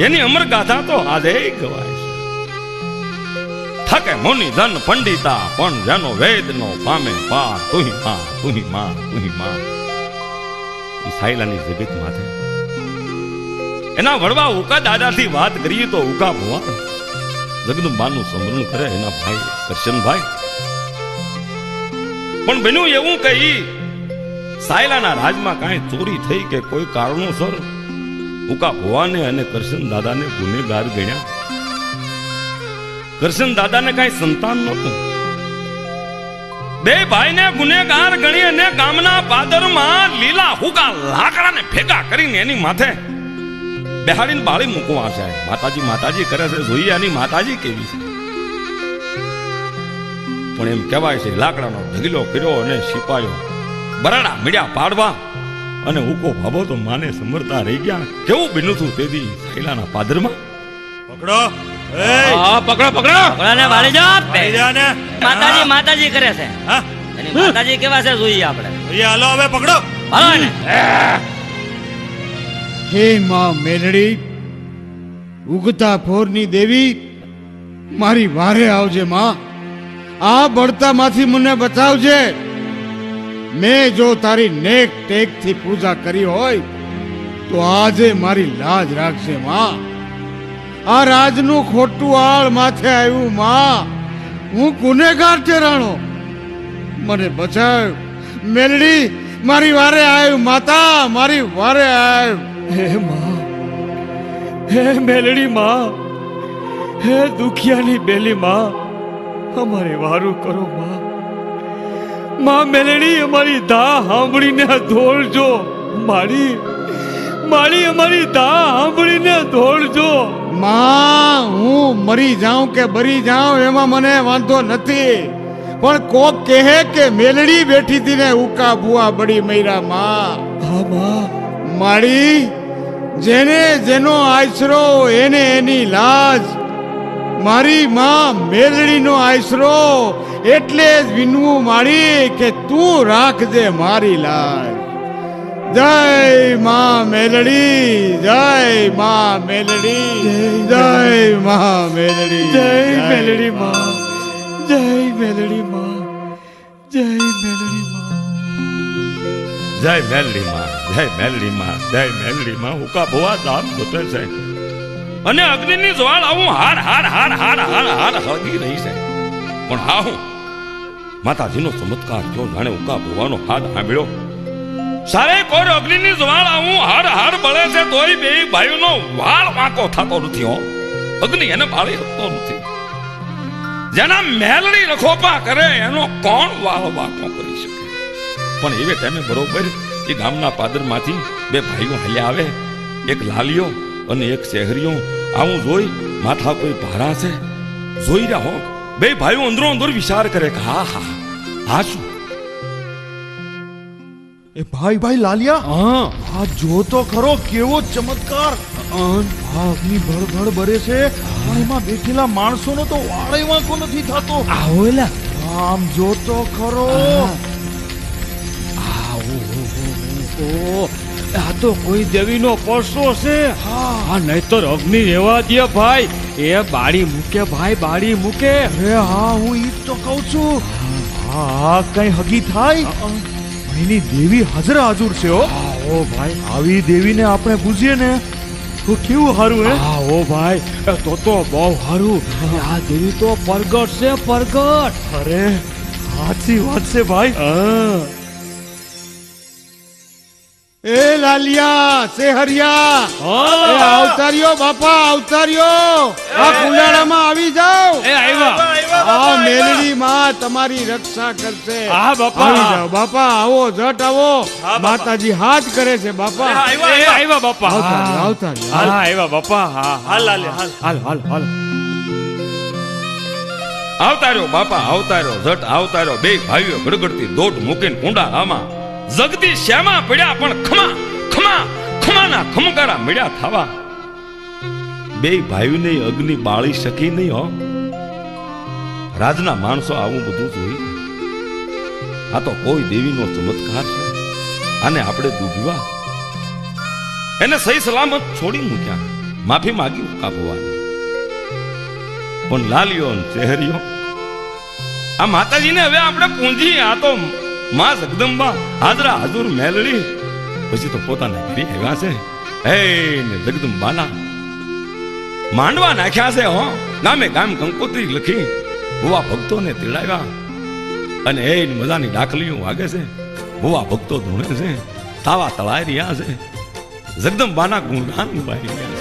એની અમર ગાથા તો આજે ગવાય છે. થકે મુનિ ધન પંડિતા, પણ જેનો વેદ નો પામે પાર તુહી માં તુહી માં તુહી માં. સાયલાની જગત માથે. એના વડવા ઉકા દાદાથી વાત કરીએ તો ઉકા ભવા. જગદંબાનું સ્મરણ કરે એના ભાઈ કરશનભાઈ. પણ બન્યું એવું કહી સાયલાના રાજમાં કાંઈ ચોરી થઈ કે કોઈ કારણોસર? ઉકા ભવાને અને કરશન દાદાને ગુનેગાર ગણ્યા. કરશન દાદાને કાંઈ સંતાન નહોતું. બે ભાઈને ગુનેગાર ગણી અને ગામના પાદરમાં લીલા હુકા લાકડાને ભેગા કરીને એની માથે બેહાડીને બાળી મૂકવા છે. માતાજી માતાજી કરે છે, જોઈએ આની માતાજી કેવી છે. પણ એમ કહેવાય છે, લાકડાનો ઢગલો કર્યો અને સિપાયો બરાડા મીડિયા પાડવા અને ઉકો ભાભો તો માને સમરતા રહી ગયા. કેવું બન્યું હતું તેથી સાયલાના પાદરમાં? પકડો. એ હા પકડો પકડો. પકડાને વાળી આપે. ને માતાજી માતાજી કરે છે. હા. એની માતાજી કેવા છે જોઈએ આપણે. જોઈએ હાલો હવે પકડો. હાલો ને હે માં મેલડી ઉગતા ફોરની દેવી મારી વારે આવજે માં. આ બળતામાંથી મને બચાવજે. મેં જો તારી નેક ટેકથી પૂજા કરી હોય, તો આજે મારી લાજ રાખશે માં. આ રાજનું ખોટું આળ માથે આવ્યું, માં. હું ગુનેગાર ઠેરાણો મને બચાવ. મેલડી, મારી વારે આવ્યું, માતા, મારી વારે આવ્યું. હે, માં. હે, મેલડી, માં. હે, દુખિયાની બેલી, માં. અમારે વારું કરો, માં. માં મેલડી અમારી દા સાંભળીને ધોળજો. મારી મારી અમારી દા સાંભળીને ધોળજો. માં હું મરી જાઉં કે બરી જાઉં એમાં મને વાંધો નથી. પણ કોક કહે કે મેલડી બેઠી હતી ને ઉકા બુઆ બડી મૈરા માં. હા માં. માળી જેને જેનો આશરો એને એની લાજ. મારી માં મેલડીનો આશરો એટલે જ વિનવું મારી કે તું રાખજે મારી લાજ જય માં મેલડી જય માં મેલડી જય માં મેલડી જય મેલડી માં. જય મેલડી માં જય મેલડી માં. જય મેલડી માં જય મેલડી માં જય મેલડી માં હુકા ભવા દામ ગોતે છે. અને અગ્નિની જ્વાળ આવું હાર હાર હાર હાર હાર હાર હળગી રહી છે. પણ હા હું, માતાજીનો ચમત્કાર જો જાણે ઉકા ભવાનો હાથ સાંભળ્યો. સારે કોર અગ્નિની જ્વાળ આવું હાર હાર બળે છે તોય બે ભાઈઓનો વાળ વાંકો થતો નથી, હો. અગ્નિ એને બાળી શકતો નથી. જેના મેલડી રખોપા કરે એનો કોણ વાળ વાંકો કરી શકે? પણ એવે ટાઈમે બરોબર એ ગામના પાદરમાંથી બે ભાઈઓ હલ્યા આવે, એક લાલિયો અને એક શહેરીઓ આવું જોઈ માથા કોઈ ભારા છે? જોઈ રહ્યા હો બે ભાઈઓ અંદરો અંદર વિચાર કરે કે હા હા હા શું? એ ભાઈ ભાઈ લાલિયા? હા. આ જો તો ખરો કેવો ચમત્કાર. અગ્નિ ભળભળ ભરે છે પણ એમાં બેઠેલા માણસોનો તો વાળે વાંકો નથી થતો. આવો એલા. આમ જો તો ખરો. આવો તો કોઈ દેવીનો પરસો છે? હા નહીતર અગ્નિ રેવા દે ભાઈ. એ બાળી મૂકે ભાઈ બાળી મૂકે. અરે હા હું ઈ તો કહું છું. હા કઈ હગી થાય? એની દેવી હાજર હાજર છે હો. ઓ ભાઈ આવી દેવીને આપણે પૂછીએ ને તો કેવું સારું હે? હા ઓ ભાઈ એ તો તો બહુ સારું આ દેવી તો પરગટ છે પરગટ. અરે સાચી વાત છે ભાઈ. હા. એ લાલિયા શેહરિયા એ અવતાર્યો બાપા અવતાર્યો આ કુંડાળામાં આવી જાઓ. એ આવ્યા. આ મેલડી માં તમારી રક્ષા કરશે. હા, બાપા. આવી જાઓ. બાપા આવો જટ આવો. માતાજી હાથ કરે છે બાપા. એ આવ્યા બાપા. અવતાર્યો હા હા આવ્યા બાપા. હા હાલ લાલે હાલ. હાલ હાલ હાલ. આવતાર્યો બાપા આવતાર્યો જટ આવતાર્યો બે ભાઈઓ ગડગડતી દોટ મૂકીને કુંડા આમાં જગદી શ્યામા પડ્યા, પણ ખમા ખમા, ખમાના ખમકારા મળ્યા થવા. બે ભાઈઓને અગ્નિ બાળી શકી નહીં, હો. રાજના માણસો આવું બધું જોઈ. આ તો કોઈ દેવીનો ચમત્કાર છે. આને આપણે દુભ્યા એને સહી સલામત છોડી મૂક્યા. માફી માગી કાપવાની પણ લાલિયો ચહેરિયો આ માતાજીને હવે આપણે પૂંજી આ તો માં જગદંબા હાજરા હાજુર મેલડી. પછી તો પોતાના ઘરે આવ્યા છે. હે ને જગદંબાના માંડવા નાખ્યા છે, હો. ગામે ગામ કંકોત્રી લખી ભુવા ભક્તોને તેડાવ્યા. અને એ મજાની ડાકલીઓ વાગે છે. ભુવા ભક્તો ધૂણે છે. તાવા તળાઈ રહ્યા છે. જગદંબાના ગુણગાન ગાઈ રહ્યા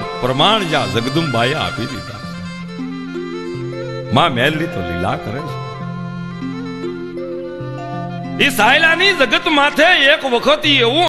છે પ્રમાણ જ્યાં જગદુંબાએ આપી દીધા છે. માં મેલડી તો લીલા કરે છે. એ સાયલાની જગત માથે એક વખત એવું